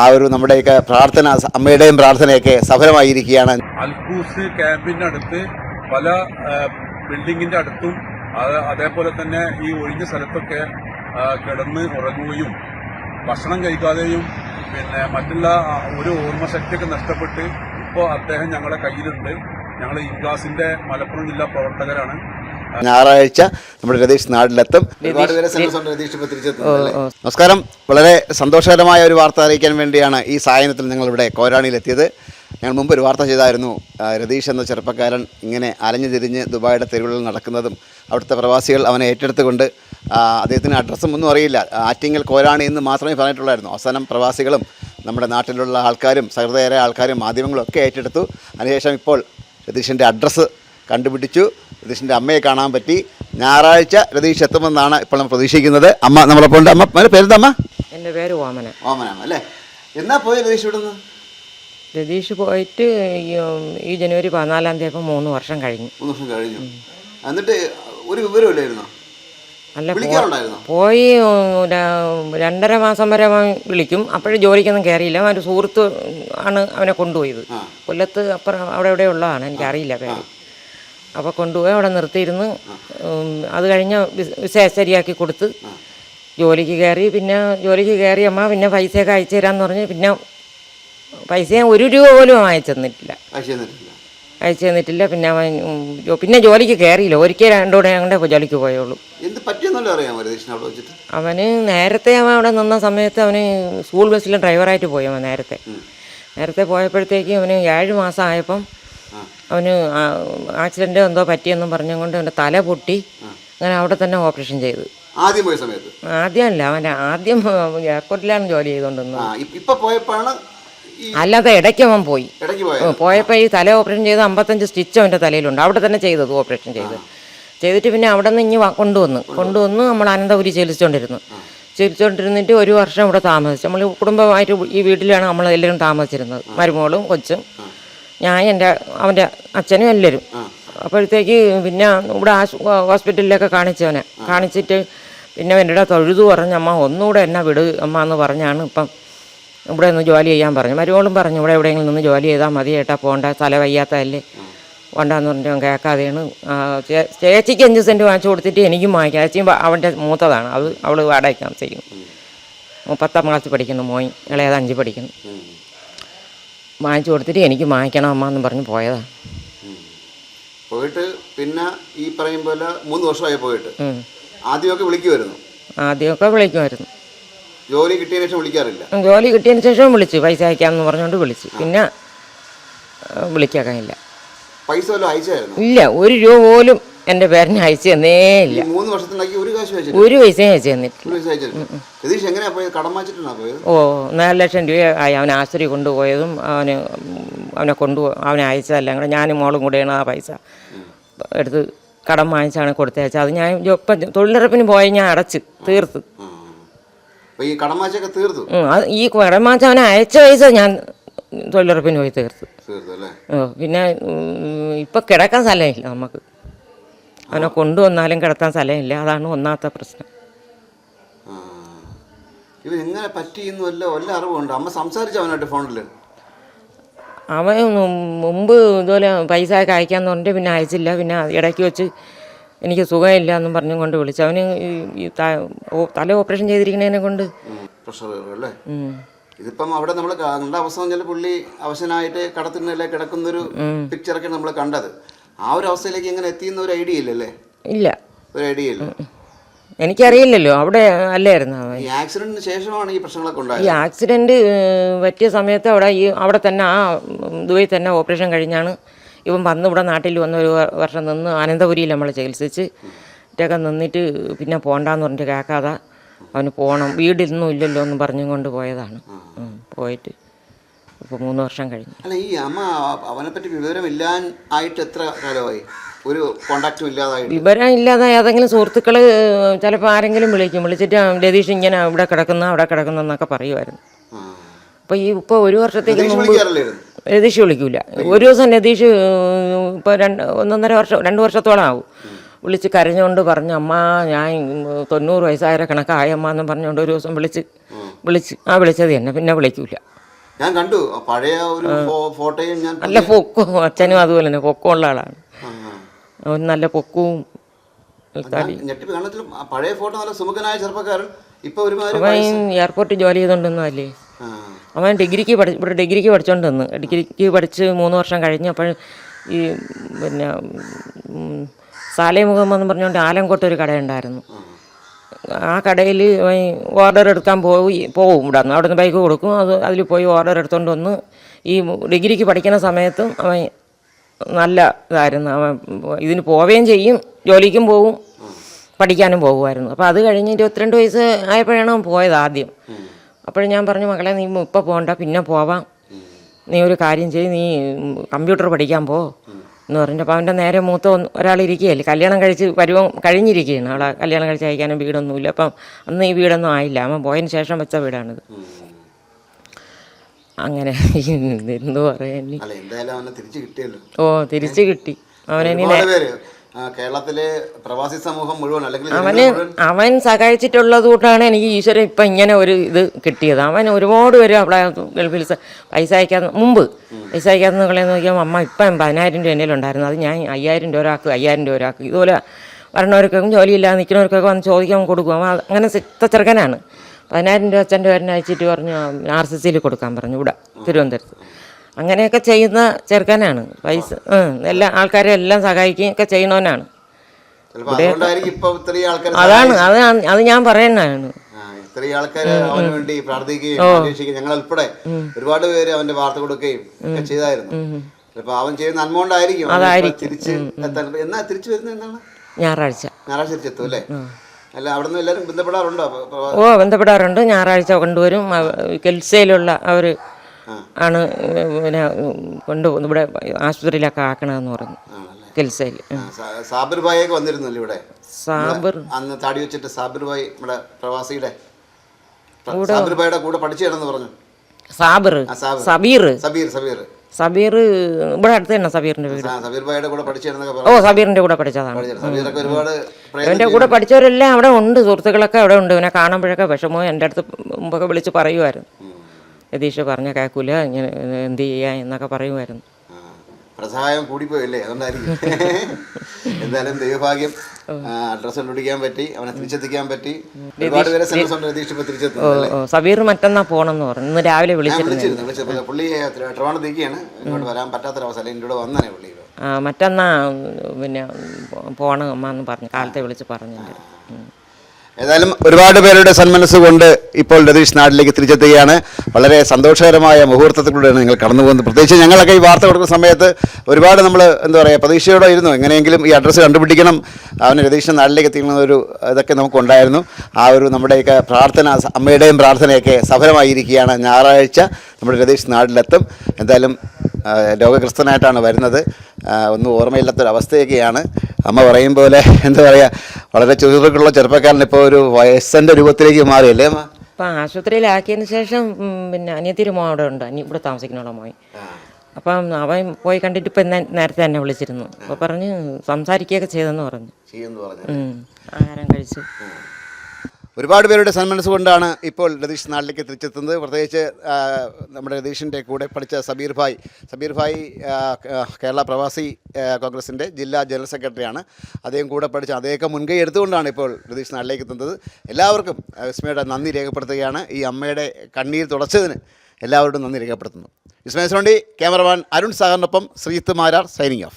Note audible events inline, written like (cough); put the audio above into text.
ആ ഒരു നമ്മുടെയൊക്കെ പ്രാർത്ഥന അമ്മയുടെയും പ്രാർത്ഥനയൊക്കെ സഫലമായിരിക്കുകയാണ്. ക്യാമ്പിന്റെ അടുത്ത് പല ബിൽഡിങ്ങിന്റെ അടുത്തും അതേപോലെ തന്നെ ഈ ഒഴിഞ്ഞ സ്ഥലത്തൊക്കെ കിടന്ന് ഉറങ്ങുകയും ഭക്ഷണം കഴിക്കാതെയും പിന്നെ മറ്റുള്ള ഒരു ഓർമ്മശക്തിയൊക്കെ നഷ്ടപ്പെട്ട് ഇപ്പോൾ അദ്ദേഹം ഞങ്ങളുടെ കയ്യിലുണ്ട്. ഞങ്ങൾ ഇൻഗാസിന്റെ മലപ്പുറം ജില്ലാ പ്രവർത്തകരാണ്. ഞായറാഴ്ച നമ്മുടെ രതീഷ് നാട്ടിലെത്തും. ഇപ്പോൾ നമസ്കാരം. വളരെ സന്തോഷകരമായ ഒരു വാർത്ത അറിയിക്കാൻ വേണ്ടിയാണ് ഈ സായനത്തിൽ ഞങ്ങളിവിടെ കോരാണിയിലെത്തിയത് ഞങ്ങൾ മുമ്പ് ഒരു വാർത്ത ചെയ്തായിരുന്നു. രതീഷ് എന്ന ചെറുപ്പക്കാരൻ ഇങ്ങനെ അലഞ്ഞു തിരിഞ്ഞ് ദുബായിയുടെ തെരുവുകളിൽ നടക്കുന്നതും അവിടുത്തെ പ്രവാസികൾ അവനെ ഏറ്റെടുത്തുകൊണ്ട് അദ്ദേഹത്തിന് അഡ്രസ്സും ഒന്നും അറിയില്ല. ആറ്റിങ്ങൽ കോരാണി എന്ന് മാത്രമേ പറഞ്ഞിട്ടുള്ളായിരുന്നു. അവസാനം പ്രവാസികളും നമ്മുടെ നാട്ടിലുള്ള ആൾക്കാരും സഹൃദയരായ ആൾക്കാരും മാധ്യമങ്ങളും ഒക്കെ ഏറ്റെടുത്തു. അതിനുശേഷം ഇപ്പോൾ രതീഷിന്റെ അഡ്രസ്സ് കണ്ടുപിടിച്ചു. രതീഷിന്റെ അമ്മയെ കാണാൻ പറ്റി. ഞായറാഴ്ച രതീഷ് എത്തുമെന്നാണ് ഇപ്പോൾ നമ്മൾ പ്രതീക്ഷിക്കുന്നത്. അമ്മ നമ്മളപ്പോൾ ഉണ്ട്. അമ്മ മോന്റെ പേരെന്താ അമ്മ? എന്റെ പേര് ഓമന. ഓമനാണ് അല്ലേ? എന്നാ പോയി രതീഷ് ഇവിടുന്ന്? രതീഷ് പോയിട്ട് ഈ, ജനുവരി പതിനാലാം തീയതി അപ്പം മൂന്ന് വർഷം കഴിഞ്ഞു. മൂന്ന് വർഷം കഴിഞ്ഞു. എന്നിട്ട് ഒരു വിവരം അല്ല പോയി രണ്ടര മാസം വരെ അവൻ വിളിക്കും. അപ്പോഴും ജോലിക്കൊന്നും കയറിയില്ല. അവന്റെ സുഹൃത്ത് ആണ് അവനെ കൊണ്ടുപോയത്. കൊല്ലത്ത് അപ്പുറം അവിടെ എവിടെയുള്ളതാണ് എനിക്കറിയില്ല പേര്. അപ്പോൾ കൊണ്ടുപോയി അവിടെ നിർത്തിയിരുന്ന് അത് കഴിഞ്ഞ് ശരിയാക്കി കൊടുത്ത് ജോലിക്ക് കയറി. പിന്നെ ജോലിക്ക് കയറി അമ്മ പിന്നെ പൈസയൊക്കെ അയച്ചു തരാമെന്ന് പറഞ്ഞ് പിന്നെ പൈസ ഞാൻ ഒരു രൂപ പോലും അയച്ചു തന്നിട്ടില്ല. അയച്ചു തന്നിട്ടില്ല. പിന്നെ അവൻ പിന്നെ ജോലിക്ക് കയറിയില്ല. ഒരിക്കൽ രണ്ടോടെ ഞങ്ങളുടെ ജോലിക്ക് പോയുള്ളൂ. അവന് നേരത്തെ അവൻ അവിടെ നിന്ന സമയത്ത് അവന് സ്കൂൾ ബസ്സിൽ ഡ്രൈവറായിട്ട് പോയി അവൻ നേരത്തെ. നേരത്തെ പോയപ്പോഴത്തേക്ക് അവന് ഏഴ് മാസം ആയപ്പം അവന് ആക്സിഡന്റ് എന്തോ പറ്റിയെന്നും പറഞ്ഞുകൊണ്ട് അവന്റെ തല പൊട്ടി അങ്ങനെ അവിടെ തന്നെ ഓപ്പറേഷൻ ചെയ്തു. ആദ്യം പോയ സമയത്ത്? ആദ്യമല്ല അവന്റെ ആദ്യം എയർപോർട്ടിലാണ് ജോലി ചെയ്തുകൊണ്ടിരുന്നത്. അല്ലാതെ ഇടയ്ക്ക് അവൻ പോയി. പോയപ്പോൾ ഈ തല ഓപ്പറേഷൻ ചെയ്ത് അമ്പത്തഞ്ച് സ്റ്റിച്ച് അവന്റെ തലയിലുണ്ട്. അവിടെ തന്നെ ചെയ്തത് ഓപ്പറേഷൻ ചെയ്ത്. ചെയ്തിട്ട് പിന്നെ അവിടെ നിന്ന് ഇനി കൊണ്ടുവന്ന്. കൊണ്ടുവന്നു. കൊണ്ടുവന്ന് നമ്മൾ അനന്തപുരി ചികിത്സിച്ചുകൊണ്ടിരുന്നു ചികിത്സിച്ചുകൊണ്ടിരുന്നിട്ട് ഒരു വർഷം ഇവിടെ താമസിച്ചു. നമ്മൾ കുടുംബമായിട്ട് ഈ വീട്ടിലാണ് നമ്മൾ എല്ലാവരും താമസിച്ചിരുന്നത്. മരുമോളും കൊച്ചും. ഞാൻ എന്റെ അവന്റെ അച്ഛനും എല്ലാവരും. അപ്പോഴത്തേക്ക് പിന്നെ ഇവിടെ ഹോസ്പിറ്റലിലൊക്കെ കാണിച്ചവനെ. കാണിച്ചിട്ട് പിന്നെ എന്റെ തൊഴുതു പറഞ്ഞ അമ്മ ഒന്നുകൂടെ എന്നെ വിട് അമ്മ എന്ന് പറഞ്ഞാണ് ഇപ്പം ഇവിടെ നിന്ന് ജോലി ചെയ്യാൻ പറഞ്ഞു. മരുമോളും പറഞ്ഞു ഇവിടെ എവിടെയെങ്കിലും നിന്ന് ജോലി ചെയ്താൽ മതി ഏട്ടാ പോകണ്ട തല വയ്യാത്തതല്ലേ. വേണ്ടാന്ന് പറഞ്ഞിട്ട് കേൾക്കാതെയാണ് ചേച്ചിക്ക് അഞ്ച് സെന്റ് വാങ്ങിച്ചു കൊടുത്തിട്ട് എനിക്കും വാങ്ങിക്കാം. ചേച്ചിയും അവന്റെ മൂത്തതാണ്. അത് അവൾ വാടകയ്ക്ക് താമസിക്കുന്നു പത്താം ക്ലാസ് പഠിക്കുന്നു മോയി ഇളയത് അഞ്ച് പഠിക്കുന്നു. വാങ്ങിച്ചു കൊടുത്തിട്ട് എനിക്ക് വാങ്ങിക്കണം അമ്മ എന്ന് പറഞ്ഞ് പോയതാ. പോയിട്ട് പിന്നെ ഈ പറയും പോലെ മൂന്ന് വർഷമായി പോയിട്ട്. ആദ്യമൊക്കെ വിളിക്കുമായിരുന്നു ആദ്യമൊക്കെ വിളിക്കുമായിരുന്നു ജോലി കിട്ടിയതിന് ശേഷം വിളിക്കാറില്ല. ജോലി കിട്ടിയതിന് ശേഷം വിളിച്ചു. പൈസ അയക്കാമെന്ന് പറഞ്ഞുകൊണ്ട് വിളിച്ചു. പിന്നെ വിളിക്കാൻ വിളിക്കാനില്ല പൈസ ഇല്ല ഒരു രൂപ പോലും എന്റെ പേരന് അയച്ചു തന്നേ ഇല്ല. മൂന്ന് വർഷത്തിനാക്കി ഒരു കാശ് ഒരു പൈസയും അയച്ചു തന്നിട്ടില്ല. ഒരു പൈസ അയച്ചില്ല. രതീഷ് എങ്ങനെയാ പോയത്? കടം വാങ്ങിച്ചിട്ടാണോ പോയത്? ഓ നാല് ലക്ഷം രൂപയായി അവനെ ആശുപത്രി കൊണ്ടുപോയതും അവന് അവനെ കൊണ്ടു അവനെ അയച്ചതല്ല. കൂടെ ഞാനും മോളും കൂടെയാണ് ആ പൈസ എടുത്ത് കടം വാങ്ങിച്ചാണ് കൊടുത്തയച്ച അത് ഞാൻ ജോ- ഇപ്പം തൊഴിലുറപ്പിന് പോയി ഞാൻ അടച്ച് തീർത്ത്. ആ. അപ്പൊ ഈ കടം വാങ്ങിച്ചൊക്കെ തീർത്തു? ഉം, അത് ഈ കടം വാങ്ങിച്ച അവനെ അയച്ച പൈസ ഞാൻ തൊഴിലുറപ്പിന് പോയി തീർത്ത്. തീർത്തു അല്ലേ? ഓ പിന്നെ ഉം, ഇപ്പം കിടക്കാൻ സ്ഥലമില്ല നമുക്ക്. അവനെ കൊണ്ടുവന്നാലും കിടത്താൻ സ്ഥലമില്ല. അതാണ് ഒന്നാമത്തെ പ്രശ്നം. ഇവൻ എങ്ങനെ പറ്റിയെന്ന് വല്ല വല്ല അറിവുണ്ട്? അമ്മ സംസാരിച്ചു അവനായിട്ട് ഫോണിൽ അവൻ മുമ്പ് ഇതുപോലെ പൈസ ഒക്കെ അയക്കാന്ന് പറഞ്ഞിട്ട് പിന്നെ അയച്ചില്ല. പിന്നെ ഇടയ്ക്ക് വെച്ച് എനിക്ക് സുഖമില്ല എന്നും പറഞ്ഞും കൊണ്ട് വിളിച്ചു. അവന് ഈ- തല ഓപ്പറേഷൻ ചെയ്തിരിക്കുന്നതിനെ കൊണ്ട് പ്രഷർ കയറും അല്ലേ? ഇതിപ്പം അവിടെ നമ്മൾ കണ്ട അവസ്ഥ പുള്ളി അവശനായിട്ട് കടത്തിനല്ലേ കിടക്കുന്നൊരു പിക്ചറൊക്കെ നമ്മൾ കണ്ടത്. ആ ഒരു അവസ്ഥയിലേക്ക് എങ്ങനെ എത്തിയെന്ന ഒരു ഐഡിയ ഇല്ലല്ലേ? ഇല്ല. ഒരു ഐഡിയ ഇല്ല. എനിക്കറിയില്ലല്ലോ. അവിടെ അല്ലായിരുന്നു? ഈ ആക്സിഡന്റിന് ശേഷമാണ് ഈ പ്രശ്നങ്ങളൊക്കെ ഉണ്ടായത്. ഈ ആക്സിഡന്റ് പറ്റിയ സമയത്ത് അവിടെ ഈ അവിടെ തന്നെ ആ ദുബൈ തന്നെ ഓപ്പറേഷൻ കഴിഞ്ഞാണ് ഇവൻ വന്ന് ഇവിടെ നാട്ടിൽ വന്ന ഒരു വർഷം നിന്ന് അനന്തപുരിയിൽ നമ്മൾ ചികിത്സിച്ച് ഇറ്റൊക്കെ നിന്നിട്ട് പിന്നെ പോണ്ടാന്ന് പറഞ്ഞിട്ട് കേൾക്കാതെ അവന് പോകണം വീടിരുന്നും ഇല്ലല്ലോ എന്ന് പറഞ്ഞും കൊണ്ട് പോയതാണ്. പോയിട്ട്. ഇപ്പോൾ മൂന്ന് വർഷം കഴിഞ്ഞു. അല്ല ഈ അമ്മ അവനെ പറ്റി വിവരമില്ലാൻ ആയിട്ട് എത്ര കാലമായി? ഒരു കോണ്ടാക്റ്റും ഇല്ലാതായി. വിവരം ഇല്ലാതെ ഏതെങ്കിലും സുഹൃത്തുക്കൾ ചിലപ്പോൾ ആരെങ്കിലും വിളിക്കും. വിളിച്ചിട്ട് "ആ, രതീഷ് ഇങ്ങനെ ഇവിടെ കിടക്കുന്ന അവിടെ കിടക്കുന്ന എന്നൊക്കെ പറയുമായിരുന്നു. അപ്പോൾ ഈ ഇപ്പോൾ ഒരു വർഷത്തേക്ക് രതീഷ് മുമ്പ് രതീഷ് വിളിക്കൂല. ഒരു ദിവസം രതീഷ് ഇപ്പോൾ രണ്ട് ഒന്നൊന്നര വർഷം രണ്ട് വർഷത്തോളം ആവും. വിളിച്ച് കരഞ്ഞുകൊണ്ട് പറഞ്ഞു അമ്മ ഞാൻ തൊണ്ണൂറ് വയസ്സായ കണക്കായ അമ്മ എന്ന് പറഞ്ഞുകൊണ്ട് ഒരു ദിവസം വിളിച്ച് വിളിച്ച് ആ വിളിച്ചത് തന്നെ പിന്നെ വിളിക്കൂല. ഞാൻ കണ്ടു. പഴയ ഒരു ഫോട്ടോയും ഞാൻ നല്ല പൊക്കും അച്ഛനും അതുപോലെ തന്നെ പൊക്കമുള്ള ആളാണ്. അവൻ നല്ല പൊക്കവും ഞെട്ടിപ്പ് കാണത്തിൽ പഴയ ഫോട്ടോ നല്ല സുമുഖനായ ചെറുപ്പക്കാരൻ. ഇപ്പൊ ഒരുമാതിരി അവൻ എയർപോർട്ടിൽ ജോലി ചെയ്തുകൊണ്ടിരുന്നു അല്ലേ? അവൻ ഡിഗ്രിക്ക് പഠി ഇവിടെ ഡിഗ്രിക്ക് പഠിച്ചോണ്ട് നിന്ന് ഡിഗ്രിക്ക് പഠിച്ച് മൂന്ന് വർഷം കഴിഞ്ഞപ്പോൾ ഈ പിന്നെ സാലേ മുഖം എന്ന് പറഞ്ഞുകൊണ്ട് ആലങ്കോട്ട് ഒരു കടയുണ്ടായിരുന്നു. ആ കടയിൽ ഓർഡർ എടുക്കാൻ പോയി പോവും ഇവിടെ. നിന്ന് അവിടെ നിന്ന് ബൈക്ക് കൊടുക്കും. അത് അതിൽ പോയി ഓർഡർ എടുത്തുകൊണ്ട് വന്ന് ഈ ഡിഗ്രിക്ക് പഠിക്കുന്ന സമയത്തും അവൻ നല്ല ഇതായിരുന്നു. അവൻ ഇതിന് പോവുകയും ചെയ്യും ജോലിക്കും പോവും പഠിക്കാനും പോകുമായിരുന്നു. അപ്പോൾ അത് കഴിഞ്ഞ് ഇരുപത്തിരണ്ട് വയസ്സ് ആയപ്പോഴാണ് അവൻ പോയത് ആദ്യം. അപ്പോഴും ഞാൻ പറഞ്ഞു മകളെ നീ ഇപ്പോൾ പോകണ്ട പിന്നെ പോവാം. നീ ഒരു കാര്യം ചെയ്ത് നീ കമ്പ്യൂട്ടർ പഠിക്കാൻ പോ. എന്ന് പറഞ്ഞപ്പോൾ അവന്റെ നേരെ മൂത്ത ഒരാളിരിക്കുകയല്ലേ കല്യാണം കഴിച്ച് പരുവം കഴിഞ്ഞിരിക്കുകയാണ്. അവളെ കല്യാണം കഴിച്ച് അയക്കാനും വീടൊന്നുമില്ല. അപ്പം അന്ന് ഈ വീടൊന്നും ആയില്ല. അവൻ പോയതിന് ശേഷം വെച്ച വീടാണിത്. അങ്ങനെ എന്തു പറയാ ഓ തിരിച്ചു കിട്ടി. അവനെ കേരളത്തിലെ പ്രവാസി സമൂഹം മുഴുവൻ അല്ലെങ്കിൽ അവന് അവൻ സഹായിച്ചിട്ടുള്ളത് കൊണ്ടാണ് എനിക്ക് ഈശ്വരൻ ഇപ്പം ഇങ്ങനെ ഒരു ഇത് കിട്ടിയത്. അവൻ ഒരുപാട് പേര് അവിടെ ഗൾഫിൽ പൈസ അയക്കാൻ മുമ്പ് പൈസ അയക്കാന്ന് കളയെന്ന് നോക്കിയാൽ അമ്മ ഇപ്പം പതിനായിരം രൂപ എന്റെ ഉണ്ടായിരുന്നു അത് ഞാൻ അയ്യായിരം രൂപ ഒരാൾക്ക് അയ്യായിരം രൂപ ഒരാൾക്ക് ഇതുപോലെ വരണവർക്കൊക്കെ ജോലിയില്ലാതെ നിൽക്കുന്നവർക്കൊക്കെ വന്ന് ചോദിക്കാൻ കൊടുക്കും. അവൻ അങ്ങനെ സിത്ത ചെറുക്കനാണ്. പതിനായിരം രൂപ അച്ഛന്റെ വരനയച്ചിട്ട് അയച്ചിട്ട് പറഞ്ഞു ആർ സി സിയിൽ കൊടുക്കാൻ പറഞ്ഞു ഇവിടെ തിരുവനന്തപുരത്ത്. അങ്ങനെയൊക്കെ ചെയ്യുന്ന ചെറുക്കനാണ്. പൈസ എല്ലാ ആൾക്കാരെ എല്ലാം സഹായിക്കുകയും ഒക്കെ ചെയ്യണവനാണ് അതാണ് അതാണ് അത് ഞാൻ- പറയുന്നതാണ്. ഇത്രയും ആൾക്കാർ അവന് വേണ്ടി പ്രാർത്ഥിക്കുകയും അന്വേഷിക്കുകയും ഞങ്ങൾ ഉൾപ്പെടെ ഒരുപാട് പേര് അവന്റെ വാർത്ത കൊടുക്കുകയും ഒക്കെ ചെയ്തായിരുന്നു. ചിലപ്പോ അവൻ ചെയ്യുന്ന നന്മ കൊണ്ടായിരിക്കും അവൻ ഇപ്പൊ തിരിച്ച് എന്നാ തിരിച്ചു വരുന്നത് എന്താണ് ഞായറാഴ്ച. ഞായറാഴ്ച തിരിച്ചെത്തും അല്ലേ? അല്ല അവിടെ എല്ലാവരും ബന്ധപ്പെടാറുണ്ടോ? ഓ ബന്ധപ്പെടാറുണ്ട്. ഞായറാഴ്ച കൊണ്ടുവരും. കെൽസയിലുള്ള അവർ ആണ് പിന്നെ കൊണ്ട് ഇവിടെ ആശുപത്രിയിലൊക്കെ ആക്കണമെന്ന് പറഞ്ഞു. കെൽസയിൽ സാബിർ ഭായിയൊക്കെ വന്നിരുന്നല്ലോ ഇവിടെ? സാബിർ. അന്ന് താടി വെച്ചിട്ട് സാബിർ ഭായി നമ്മുടെ പ്രവാസിയുടെ സാബിർ ഭായിയുടെ കൂടെ പഠിച്ചതാണെന്ന് പറഞ്ഞു. സാബിർ. സബീർ. സബീർ. സബീർ സബീർ. ഇവിടെ അടുത്ത് തന്നെ സബീറിന്റെ വീട്. ഓ സബീറിന്റെ കൂടെ പഠിച്ചതാണ്. പ്രയത്നം കൂടെ പഠിച്ചവരെല്ലാം അവിടെ ഉണ്ട് സുഹൃത്തുക്കളൊക്കെ അവിടെ ഉണ്ട്. ഇവനെ കാണുമ്പോഴൊക്കെ വിഷമോ എന്റെ അടുത്ത് മുമ്പൊക്കെ വിളിച്ച് പറയുമായിരുന്നു. യതീഷ് പറഞ്ഞ കേൾക്കൂല ഇങ്ങനെ എന്ത് ചെയ്യാ എന്നൊക്കെ പറയുമായിരുന്നു. പ്രസഹായം കൂടിപ്പോയല്ലേ അതുകൊണ്ടായിരിക്കും. (laughs) എന്തായാലും ദൈവഭാഗ്യം അഡ്രസ്സ് കണ്ടുപിടിക്കാൻ പറ്റി അവനെ തിരിച്ചെത്തിക്കാൻ പറ്റി. ഒരുപാട് പേരെ സബീർ മറ്റന്നാ പോണെന്ന് പറഞ്ഞു. ഇന്ന് രാവിലെ വിളിച്ചിരുന്നു. പുള്ളി ട്രിവാണ്ട് തിരിക്കുകയാണ് ഇങ്ങോട്ട് വരാൻ പറ്റാത്തൊരവസ്ഥ അല്ലെങ്കിൽ ഇവിടെ വന്നേ പുള്ളി ആ, മറ്റന്നാ പിന്നെ പോണം അമ്മ എന്ന് പറഞ്ഞു കാലത്തെ വിളിച്ച് പറഞ്ഞു. ഏതായാലും ഒരുപാട് പേരുടെ സന്മനസ് കൊണ്ട് ഇപ്പോൾ രതീഷ് നാട്ടിലേക്ക് തിരിച്ചെത്തുകയാണ്. വളരെ സന്തോഷകരമായ മുഹൂർത്തത്തിലൂടെയാണ് നിങ്ങൾ കടന്നു പോകുന്നത്. പ്രത്യേകിച്ച് ഞങ്ങളൊക്കെ ഈ വാർത്ത കൊടുക്കുന്ന സമയത്ത് ഒരുപാട് നമ്മൾ എന്താ പറയുക പ്രതീക്ഷയോടെ ഇരുന്നു എങ്ങനെയെങ്കിലും ഈ അഡ്രസ്സ് കണ്ടുപിടിക്കണം. അവന് രതീഷിന്റെ നാട്ടിലേക്ക് എത്തിക്കുന്ന ഒരു ഇതൊക്കെ നമുക്കുണ്ടായിരുന്നു. ആ ഒരു നമ്മുടെയൊക്കെ പ്രാർത്ഥന അമ്മയുടെയും പ്രാർത്ഥനയൊക്കെ സഫലമായിരിക്കുകയാണ്. ഞായറാഴ്ച നമ്മുടെ രതീഷ് നാട്ടിലെത്തും. എന്തായാലും രോഗഗ്രസ്തനായിട്ടാണ് വരുന്നത്. ഒന്നും ഓർമ്മയില്ലാത്തൊരവസ്ഥയൊക്കെയാണ്. അമ്മ പറയും പോലെ എന്താ പറയുക വളരെ ചുരുക്കുള്ള ചെറുപ്പക്കാരൻ ഇപ്പോൾ ഒരു വയസ്സന്റെ രൂപത്തിലേക്ക് മാറിയല്ലേ അമ്മ? അപ്പം ആശുപത്രിയിലാക്കിയതിന് ശേഷം പിന്നെ അനിയത്തിരി മോ അവിടെ ഉണ്ട്. അനി ഇവിടെ താമസിക്കണോടെ മോയി അപ്പം അവൻ പോയി കണ്ടിട്ട് ഇപ്പം എന്നാ നേരത്തെ തന്നെ വിളിച്ചിരുന്നു. അപ്പോൾ പറഞ്ഞ് സംസാരിക്കുകയൊക്കെ ചെയ്തെന്ന് പറഞ്ഞു. ആഹാരം കഴിച്ചു. ഒരുപാട് പേരുടെ സന്മനസ് കൊണ്ടാണ് ഇപ്പോൾ രതീഷ് നാട്ടിലേക്ക് തിരിച്ചെത്തുന്നത്. പ്രത്യേകിച്ച് നമ്മുടെ രതീഷിന്റെ കൂടെ പഠിച്ച സബീർ ഭായ്. സബീർ ഭായ് കേരള പ്രവാസി കോൺഗ്രസിന്റെ ജില്ലാ ജനറൽ സെക്രട്ടറിയാണ്. അദ്ദേഹം കൂടെ പഠിച്ച അദ്ദേഹം മുൻകൈ എടുത്തുകൊണ്ടാണ് ഇപ്പോൾ രതീഷ് നാട്ടിലേക്ക് എത്തുന്നത്. എല്ലാവർക്കും വിസ്മയുടെ നന്ദി രേഖപ്പെടുത്തുകയാണ്. ഈ അമ്മയുടെ കണ്ണീർ തുടച്ചതിന് എല്ലാവരോടും നന്ദി രേഖപ്പെടുത്തുന്നു. വിസ്മയ സോണ്ടി ക്യാമറമാൻ അരുൺ സാഗറിനൊപ്പം ശ്രീത്ത് മാരാർ സൈനിങ് ഓഫ്.